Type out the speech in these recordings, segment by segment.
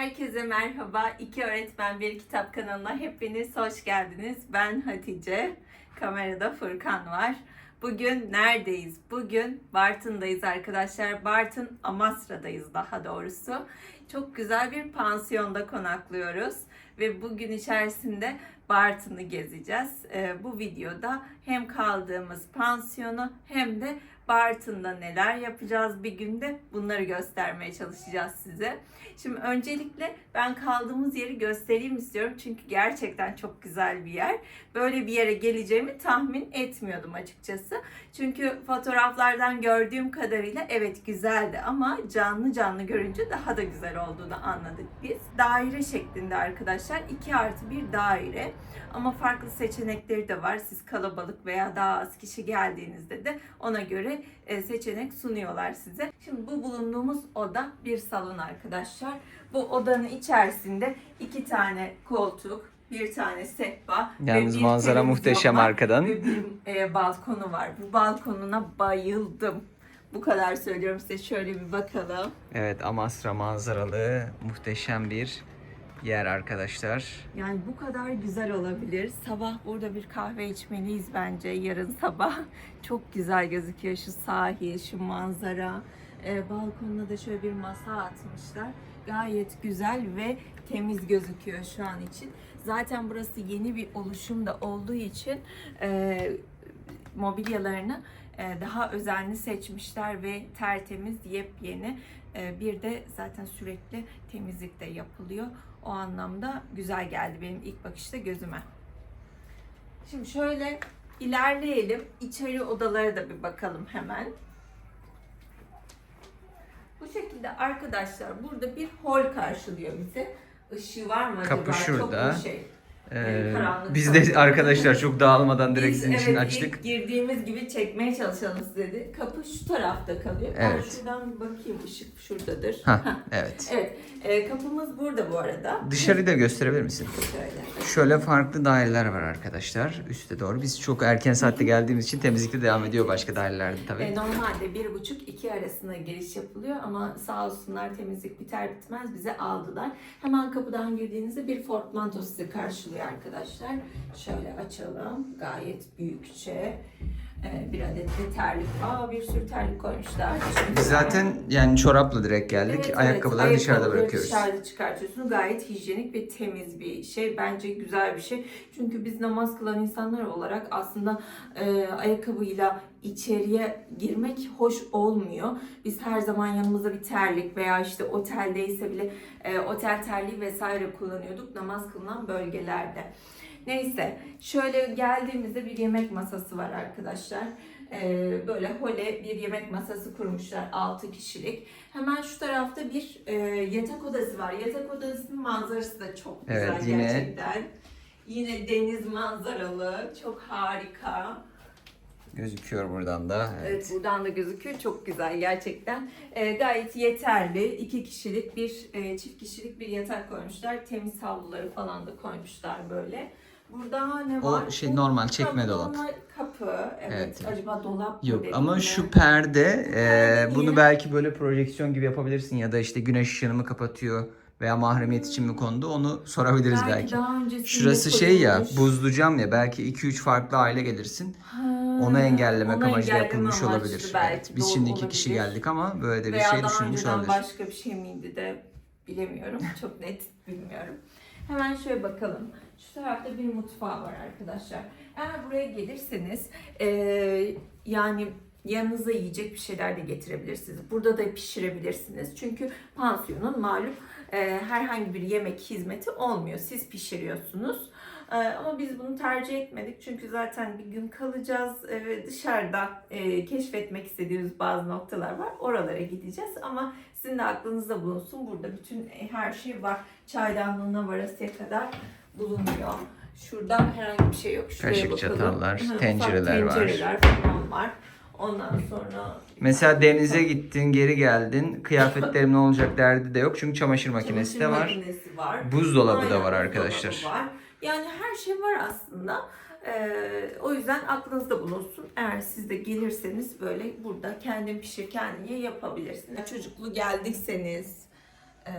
Herkese merhaba. İki Öğretmen Bir Kitap kanalına hepiniz hoş geldiniz. Ben Hatice. Kamerada Furkan var. Bugün neredeyiz? Bugün Bartın'dayız arkadaşlar. Bartın Amasra'dayız daha doğrusu. Çok güzel bir pansiyonda konaklıyoruz. Ve bugün içerisinde Bartın'ı gezeceğiz. Ee, bu videoda hem kaldığımız pansiyonu hem de Bartın'da neler yapacağız bir günde bunları göstermeye çalışacağız size. Şimdi öncelikle ben kaldığımız yeri göstereyim istiyorum çünkü gerçekten çok güzel bir yer. Böyle bir yere geleceğimi tahmin etmiyordum açıkçası. Çünkü fotoğraflardan gördüğüm kadarıyla evet güzeldi ama canlı canlı görünce daha da güzel olduğunu anladık biz. Daire şeklinde arkadaşlar 2 artı bir daire ama farklı seçenekleri de var. Siz kalabalık veya daha az kişi geldiğinizde de ona göre e, seçenek sunuyorlar size. Şimdi bu bulunduğumuz oda bir salon arkadaşlar. Bu odanın içerisinde iki tane koltuk, bir tane sehpa Yalnız ve bir manzara muhteşem var arkadan. Ve bir e, balkonu var. Bu balkonuna bayıldım. Bu kadar söylüyorum size. Şöyle bir bakalım. Evet Amasra manzaralı muhteşem bir yer arkadaşlar. Yani bu kadar güzel olabilir. Sabah burada bir kahve içmeliyiz bence yarın sabah. Çok güzel gözüküyor şu sahil, şu manzara. Ee, balkonuna da şöyle bir masa atmışlar. Gayet güzel ve temiz gözüküyor şu an için. Zaten burası yeni bir oluşum da olduğu için e, mobilyalarını e, daha özenli seçmişler ve tertemiz, yepyeni. E, bir de zaten sürekli temizlik de yapılıyor. O anlamda güzel geldi benim ilk bakışta gözüme. Şimdi şöyle ilerleyelim. İçeri odalara da bir bakalım hemen. Bu şekilde arkadaşlar burada bir hol karşılıyor bize. Işığı var mı acaba? Kapı şurada. Çok mu şey? Ee, karanlık biz de arkadaşlar çok dağılmadan direkt Biz sizin için evet, açtık. ilk girdiğimiz gibi çekmeye çalışalım dedi. Kapı şu tarafta kalıyor. Ben Evet. şuradan bir bakayım ışık şuradadır. Ha, evet. Evet, e, kapımız burada bu arada. Dışarıyı da gösterebilir misin? Şöyle. Şöyle farklı daireler var arkadaşlar üste doğru. Biz çok erken saatte geldiğimiz için temizlikte devam ediyor başka dairelerde tabii. E, normalde bir buçuk iki arasında giriş yapılıyor ama sağ olsunlar temizlik biter bitmez bize aldılar. Hemen kapıdan girdiğinizde bir portmanto sizi karşılıyor arkadaşlar. Şöyle açalım. Gayet büyükçe. E, bir adet de terlik. Aa bir sürü terlik koymuşlar. Biz zaten yani çorapla direkt geldik. Evet, evet. Ayakkabıları dışarıda Ayakkabıları bırakıyoruz. Dışarıda çıkartıyorsunuz. Gayet hijyenik ve temiz bir şey. Bence güzel bir şey. Çünkü biz namaz kılan insanlar olarak aslında e, ayakkabıyla içeriye girmek hoş olmuyor. Biz her zaman yanımızda bir terlik veya işte oteldeyse bile e, otel terliği vesaire kullanıyorduk namaz kılınan bölgelerde. Neyse şöyle geldiğimizde bir yemek masası var arkadaşlar. Ee, böyle hole bir yemek masası kurmuşlar 6 kişilik. Hemen şu tarafta bir e, yatak odası var. Yatak odasının manzarası da çok güzel Evet, yine- gerçekten. Yine deniz manzaralı, çok harika. Gözüküyor buradan da. Evet. Evet. buradan da gözüküyor. Çok güzel gerçekten. Ee, gayet yeterli. İki kişilik bir e, çift kişilik bir yatak koymuşlar. Temiz havluları falan da koymuşlar böyle. Burada ne O var? şey Bu- normal çekme bu dolap. normal Kapı. Evet. Evet. Acaba dolap mı Yok ama ben? şu perde e, bunu belki böyle projeksiyon gibi yapabilirsin ya da işte güneş ışığını mı kapatıyor veya mahremiyet için mi kondu onu sorabiliriz belki. daha öncesinde Şurası şey ya buzlu cam ya belki 2-3 farklı aile gelirsin. Ha, Onu engellemek onu amacıyla yapılmış olabilir. belki Evet. Biz şimdi iki kişi geldik ama böyle de bir Veya şey düşünmüş olabilir. başka bir şey miydi de bilemiyorum. Çok net bilmiyorum. Hemen şöyle bakalım. Şu tarafta bir mutfağı var arkadaşlar. Eğer buraya gelirseniz eee, yani yanınıza yiyecek bir şeyler de getirebilirsiniz. Burada da pişirebilirsiniz. Çünkü pansiyonun malum eee, herhangi bir yemek hizmeti olmuyor. Siz pişiriyorsunuz. Eee, ama biz bunu tercih etmedik. Çünkü zaten bir gün kalacağız ve dışarıda eee, keşfetmek istediğimiz bazı noktalar var. Oralara gideceğiz ama sizin de aklınızda bulunsun. Burada bütün e, her şey var. Çaydanlığına varasıya kadar bulunuyor. Şurada herhangi bir şey yok. Şuraya Kaşık, bakalım. çatallar, Hı, ufak tencereler var. Tencereler falan var. Ondan sonra Mesela denize gittin, geri geldin. Kıyafetlerim ne olacak derdi de yok. Çünkü çamaşır makinesi de çamaşır var. makinesi var. Buzdolabı da Aynen, var buzdolabı arkadaşlar. var. Yani her şey var aslında. Ee, o yüzden aklınızda bulunsun. Eğer siz de gelirseniz böyle burada kendin pişir kendin ye yapabilirsiniz. Çocuklu geldiyseniz, Ee,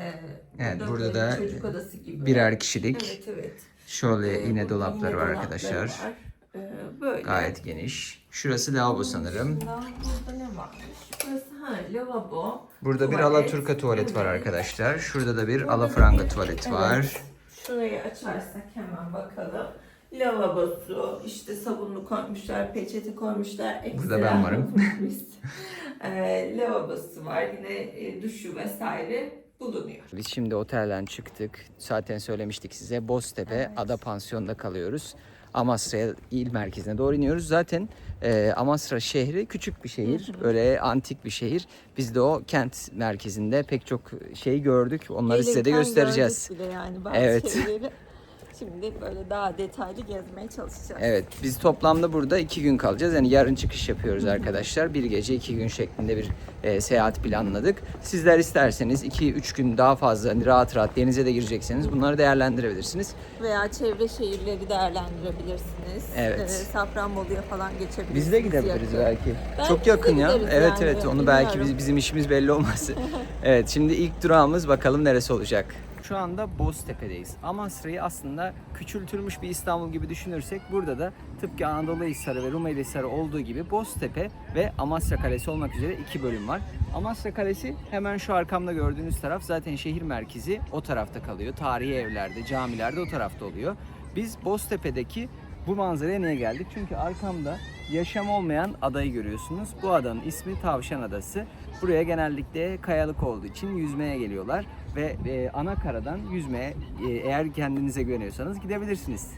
Evet, burada da çocuk odası gibi. Birer kişilik Evet evet. şöyle Ee, yine dolapları yine var dolapları arkadaşlar. var. Ee, böyle. Gayet geniş. Şurası lavabo sanırım. Burada ne varmış? Burası ha lavabo. Burada bir tuvalet, alaturka tuvalet var arkadaşlar. Şurada da bir Burada da alafranga bir- tuvalet evet. var. Şurayı açarsak hemen bakalım. Lavabosu, işte sabunlu koymuşlar, peçete koymuşlar. Ekstra Burada ben varım. Ee, lavabosu var, yine e, duşu vesaire bulunuyor. Biz şimdi otelden çıktık. Zaten söylemiştik size. Boztepe Evet. Ada Pansiyon'da kalıyoruz. Amasra il merkezine doğru iniyoruz. Zaten e, Amasra şehri küçük bir şehir. Öyle antik bir şehir. Biz de o kent merkezinde pek çok şey gördük. Onları size de Gelirken göstereceğiz. gördük bile yani bazı Evet. şeyleri. Şimdi böyle daha detaylı gezmeye çalışacağız. Evet biz toplamda burada iki gün kalacağız. Yani yarın çıkış yapıyoruz arkadaşlar. Bir gece iki gün şeklinde bir e, seyahat planladık. Sizler isterseniz iki üç gün daha fazla hani rahat rahat denize de girecekseniz bunları değerlendirebilirsiniz. Veya çevre şehirleri değerlendirebilirsiniz. Evet. Ee, Safranbolu'ya falan geçebilirsiniz. Biz de gidebiliriz yakın. belki. Belki Çok yakın ya. Evet yani, evet onu belki bilmiyorum. biz, bizim işimiz belli olmaz. evet şimdi ilk durağımız bakalım neresi olacak. Şu anda Boztepe'deyiz. Amasra'yı aslında küçültülmüş bir İstanbul gibi düşünürsek burada da tıpkı Anadolu Hisarı ve Rumeli Hisarı olduğu gibi Boztepe ve Amasra Kalesi olmak üzere iki bölüm var. Amasra Kalesi hemen şu arkamda gördüğünüz taraf zaten şehir merkezi o tarafta kalıyor. Tarihi evlerde, camilerde o tarafta oluyor. Biz Boztepe'deki bu manzaraya niye geldik? Çünkü arkamda yaşam olmayan adayı görüyorsunuz. Bu adanın ismi Tavşan Adası. Buraya genellikle kayalık olduğu için yüzmeye geliyorlar ve e, ana karadan yüzmeye e, eğer kendinize güveniyorsanız gidebilirsiniz.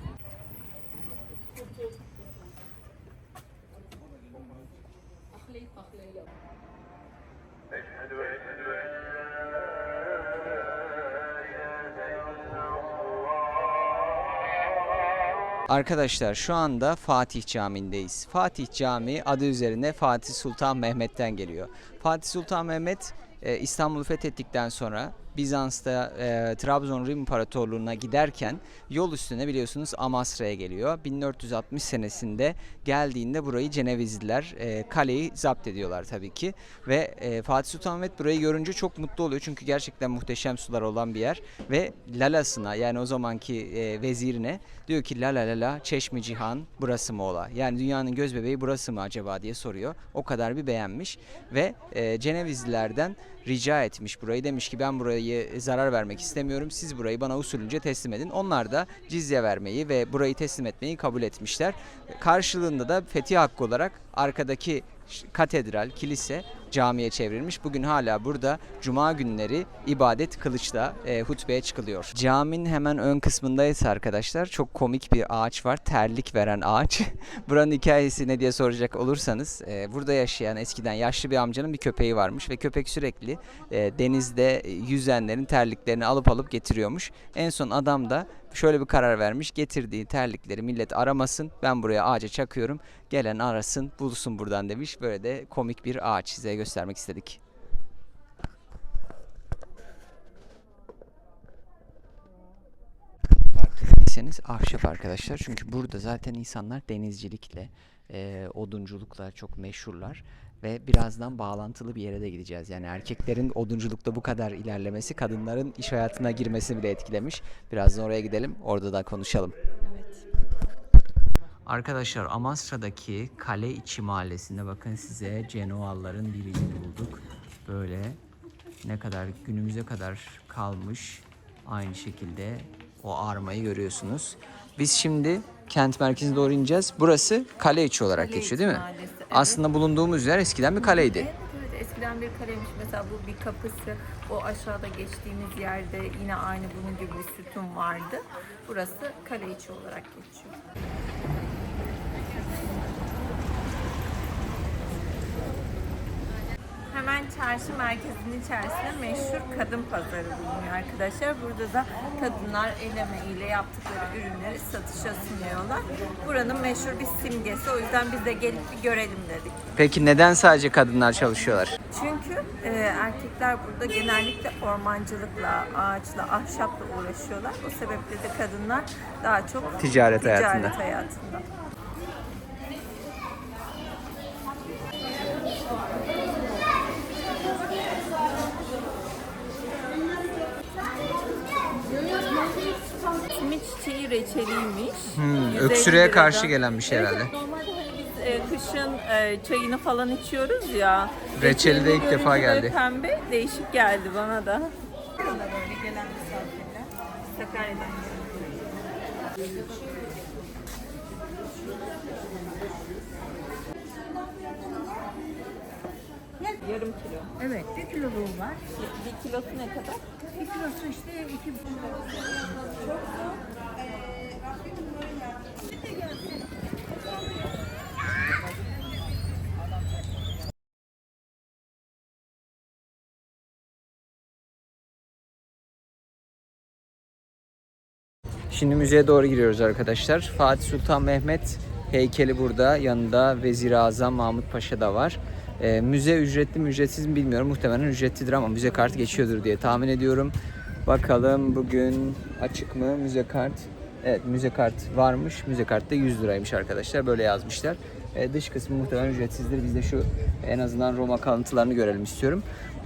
Arkadaşlar şu anda Fatih Camii'ndeyiz. Fatih Camii adı üzerine Fatih Sultan Mehmet'ten geliyor. Fatih Sultan Mehmet e, İstanbul'u fethettikten sonra Bizans'ta e, Trabzon Rum İmparatorluğu'na giderken yol üstüne biliyorsunuz Amasra'ya geliyor. 1460 senesinde geldiğinde burayı Cenevizliler e, kaleyi zapt ediyorlar tabii ki. Ve e, Fatih Sultan Mehmet burayı görünce çok mutlu oluyor. Çünkü gerçekten muhteşem sular olan bir yer. Ve lalasına yani o zamanki e, vezirine diyor ki la la la Cihan burası mı ola? Yani dünyanın göz bebeği burası mı acaba diye soruyor. O kadar bir beğenmiş ve e, Cenevizlilerden rica etmiş burayı. Demiş ki ben burayı zarar vermek istemiyorum. Siz burayı bana usulünce teslim edin. Onlar da cizye vermeyi ve burayı teslim etmeyi kabul etmişler. Karşılığında da fetih hakkı olarak arkadaki katedral, kilise camiye çevrilmiş. Bugün hala burada cuma günleri ibadet kılıçla e, hutbeye çıkılıyor. Caminin hemen ön kısmındayız arkadaşlar. Çok komik bir ağaç var. Terlik veren ağaç. Buranın hikayesi ne diye soracak olursanız e, burada yaşayan eskiden yaşlı bir amcanın bir köpeği varmış ve köpek sürekli e, denizde e, yüzenlerin terliklerini alıp alıp getiriyormuş. En son adam da şöyle bir karar vermiş. Getirdiği terlikleri millet aramasın. Ben buraya ağaca çakıyorum. Gelen arasın, bulsun buradan demiş. Böyle de komik bir ağaç size göstermek istedik. Fark ettiyseniz ahşap arkadaşlar. Çünkü burada zaten insanlar denizcilikle, e, odunculukla çok meşhurlar. Ve birazdan bağlantılı bir yere de gideceğiz. Yani erkeklerin odunculukta bu kadar ilerlemesi kadınların iş hayatına girmesini bile etkilemiş. Birazdan oraya gidelim. Orada da konuşalım. Evet. Arkadaşlar Amasra'daki kale içi mahallesinde bakın size Cenualların birini bulduk. Böyle ne kadar günümüze kadar kalmış aynı şekilde o armayı görüyorsunuz. Biz şimdi kent merkezine doğru ineceğiz. Burası kale içi olarak Kale geçiyor değil mi? mahallesi, evet. Aslında bulunduğumuz yer eskiden bir kaleydi. Evet, evet eskiden bir kaleymiş mesela bu bir kapısı o aşağıda geçtiğimiz yerde yine aynı bunun gibi bir sütun vardı. Burası kale içi olarak geçiyor. Hemen çarşı merkezinin içerisinde meşhur kadın pazarı bulunuyor arkadaşlar. Burada da kadınlar el emeğiyle yaptıkları ürünleri satışa sunuyorlar. Buranın meşhur bir simgesi. O yüzden biz de gelip bir görelim dedik. Peki neden sadece kadınlar çalışıyorlar? Çünkü e, erkekler burada genellikle ormancılıkla, ağaçla, ahşapla uğraşıyorlar. O sebeple de kadınlar daha çok Ticaret hayatında. hayatında. Çiçeği reçeliymiş. Hmm, 150 öksürüğe liradan. karşı gelen bir şey Evet, herhalde. Normalde hani biz e, kışın e, çayını falan içiyoruz ya. Reçeli de ilk defa geldi. Pembe değişik geldi bana da. Böyle gelen misafirler. Sakarya'dan Yarım kilo. Evet, bir kiloluğu var. Bir kilosu ne kadar? Bir kilosu işte iki Şimdi müzeye doğru giriyoruz arkadaşlar. Fatih Sultan Mehmet heykeli burada. Yanında Vezir-i Azam Mahmut Paşa da var. Ee, müze ücretli mi ücretsiz mi bilmiyorum. Muhtemelen ücretlidir ama müze kartı geçiyordur diye tahmin ediyorum. Bakalım bugün açık mı müze kart? Evet müze kart varmış. Müze kart da 100 liraymış arkadaşlar. Böyle yazmışlar. Ee, dış kısmı muhtemelen ücretsizdir. Biz de şu en azından Roma kalıntılarını görelim istiyorum.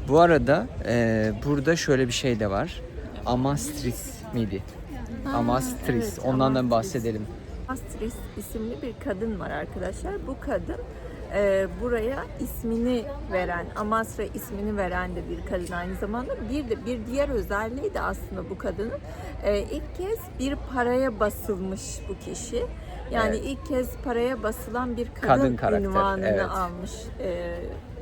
Bu arada e, burada şöyle bir şey de var. Amastris miydi? Amastris. evet, Ondan da Amastris. bahsedelim. Astris isimli bir kadın var arkadaşlar. Bu kadın e, buraya ismini veren, Amasra ismini veren de bir kadın aynı zamanda. Bir de bir diğer özelliği de aslında bu kadının e, ilk kez bir paraya basılmış bu kişi. Yani Evet. ilk kez paraya basılan bir kadın, Kadın karakter, ünvanını evet. almış. E,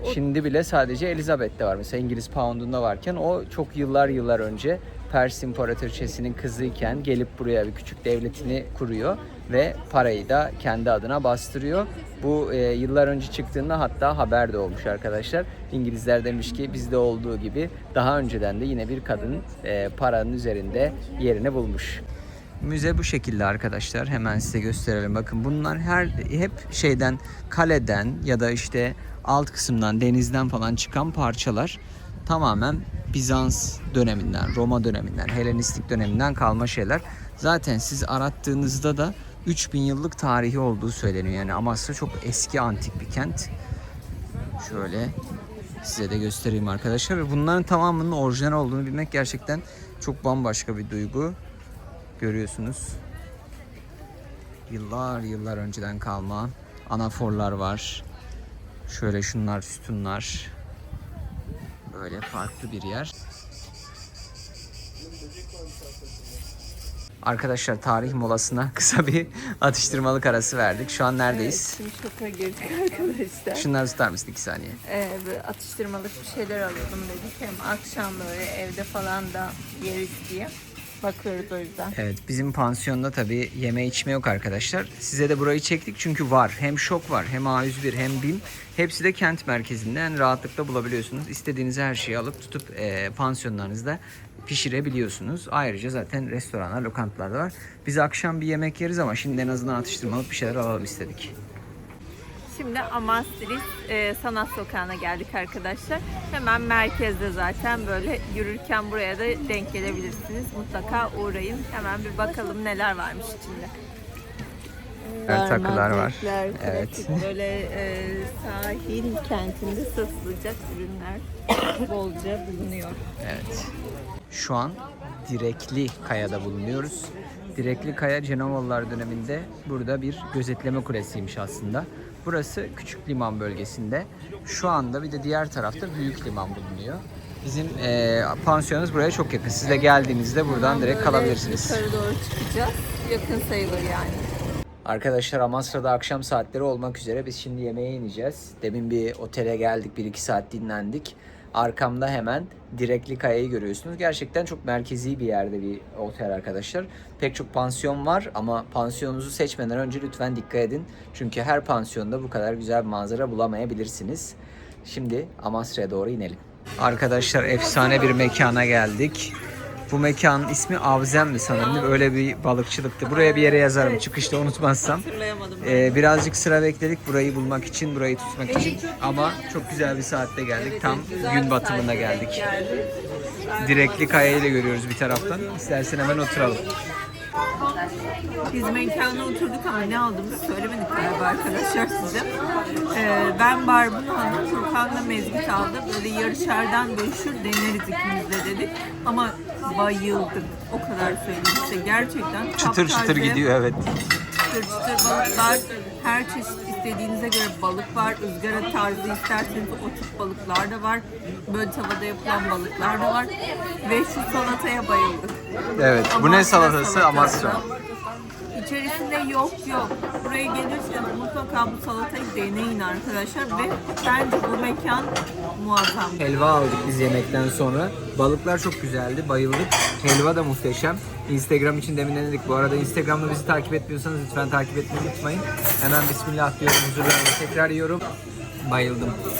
o Şimdi bile sadece Elizabeth'te var. Mesela İngiliz pound'unda varken o çok yıllar yıllar önce Pers İmparatoriçesi'nin kızıyken gelip buraya bir küçük devletini kuruyor ve parayı da kendi adına bastırıyor. Bu e, yıllar önce çıktığında hatta haber de olmuş arkadaşlar. İngilizler demiş ki bizde olduğu gibi daha önceden de yine bir kadın e, paranın üzerinde yerini bulmuş. Müze bu şekilde arkadaşlar. Hemen size gösterelim. Bakın bunlar her hep şeyden kaleden ya da işte alt kısımdan denizden falan çıkan parçalar. Tamamen Bizans döneminden, Roma döneminden, Helenistik döneminden kalma şeyler. Zaten siz arattığınızda da 3000 yıllık tarihi olduğu söyleniyor. Yani Amasya çok eski antik bir kent. Şöyle size de göstereyim arkadaşlar. Bunların tamamının orijinal olduğunu bilmek gerçekten çok bambaşka bir duygu görüyorsunuz. Yıllar yıllar önceden kalma anaforlar var. Şöyle şunlar sütunlar. Böyle farklı bir yer. Arkadaşlar tarih molasına kısa bir atıştırmalık arası verdik. Şu an neredeyiz? Evet, şimdi şoka girdik arkadaşlar. Şunları tutar mısın iki saniye? Ee, böyle atıştırmalık bir şeyler alalım dedik. Hem akşam böyle evde falan da yeriz diye. Bakıyoruz o yüzden. Evet bizim pansiyonda tabii yeme içme yok arkadaşlar. Size de burayı çektik çünkü var. Hem şok var hem A101 hem BİM. Hepsi de kent merkezinde yani rahatlıkla bulabiliyorsunuz. İstediğiniz her şeyi alıp tutup e, pansiyonlarınızda pişirebiliyorsunuz. Ayrıca zaten restoranlar, lokantalar da var. Biz akşam bir yemek yeriz ama şimdi en azından atıştırmalık bir şeyler alalım istedik. Şimdi Amastris e, Sanat Sokağı'na geldik arkadaşlar. Hemen merkezde zaten böyle yürürken buraya da denk gelebilirsiniz. Mutlaka uğrayın. Hemen bir bakalım neler varmış içinde. Evet, takılar var. Evet. Böyle e, sahil kentinde satılacak ürünler bolca bulunuyor. Evet. Şu an Direkli Kaya'da bulunuyoruz. Direkli Kaya Cenovalılar döneminde burada bir gözetleme kulesiymiş aslında. Burası küçük liman bölgesinde. Şu anda bir de diğer tarafta büyük liman bulunuyor. Bizim eee pansiyonumuz buraya çok yakın. Siz de geldiğinizde buradan Hemen direkt kalabilirsiniz. Yukarı doğru çıkacağız. Yakın sayılır yani. Arkadaşlar Amasra'da akşam saatleri olmak üzere biz şimdi yemeğe ineceğiz. Demin bir otele geldik, 1-2 saat dinlendik. Arkamda hemen Direkli Kaya'yı görüyorsunuz. Gerçekten çok merkezi bir yerde bir otel arkadaşlar. Pek çok pansiyon var ama pansiyonunuzu seçmeden önce lütfen dikkat edin. Çünkü her pansiyonda bu kadar güzel bir manzara bulamayabilirsiniz. Şimdi Amasra'ya doğru inelim. Arkadaşlar efsane bir mekana geldik. Bu mekanın ismi Avzem'di sanırım. değil mi? Öyle bir balıkçılıktı. Buraya bir yere yazarım Evet. çıkışta unutmazsam. Ee, birazcık sıra bekledik burayı bulmak için, burayı tutmak için. Ama çok güzel bir saatte geldik. Evet, Tam gün batımında geldik. geldik. Direkli Kaya'yı da görüyoruz bir taraftan. İstersen hemen oturalım. Biz mekana oturduk ama ne aldığımızı söylemedik galiba arkadaşlar size. Ee, ben barbun aldım, Furkan da mezgit aldı. Böyle yarışardan meşhur deneriz ikimiz de dedik. Ama bayıldık. O kadar söyleyeyim size. Gerçekten Çıtır çıtır taptaze, gidiyor evet. Çıtır çıtır balıklar. Her çeşit istediğinize göre balık var. ızgara tarzı isterseniz o tip balıklar da var. Böyle tavada yapılan balıklar da var. Ve şu salataya bayıldık. Evet. Bu ne salatası? Amasya. İçerisinde yok yok. Buraya gelirseniz mutlaka bu salatayı deneyin arkadaşlar ve bence bu mekan muazzam. Helva aldık biz yemekten sonra. Balıklar çok güzeldi. Bayıldık. Helva da muhteşem. Instagram için demin denedik. Bu arada Instagram'da bizi takip etmiyorsanız lütfen takip etmeyi unutmayın. Hemen Bismillah diyorum. Huzurlarla tekrar yiyorum. Bayıldım.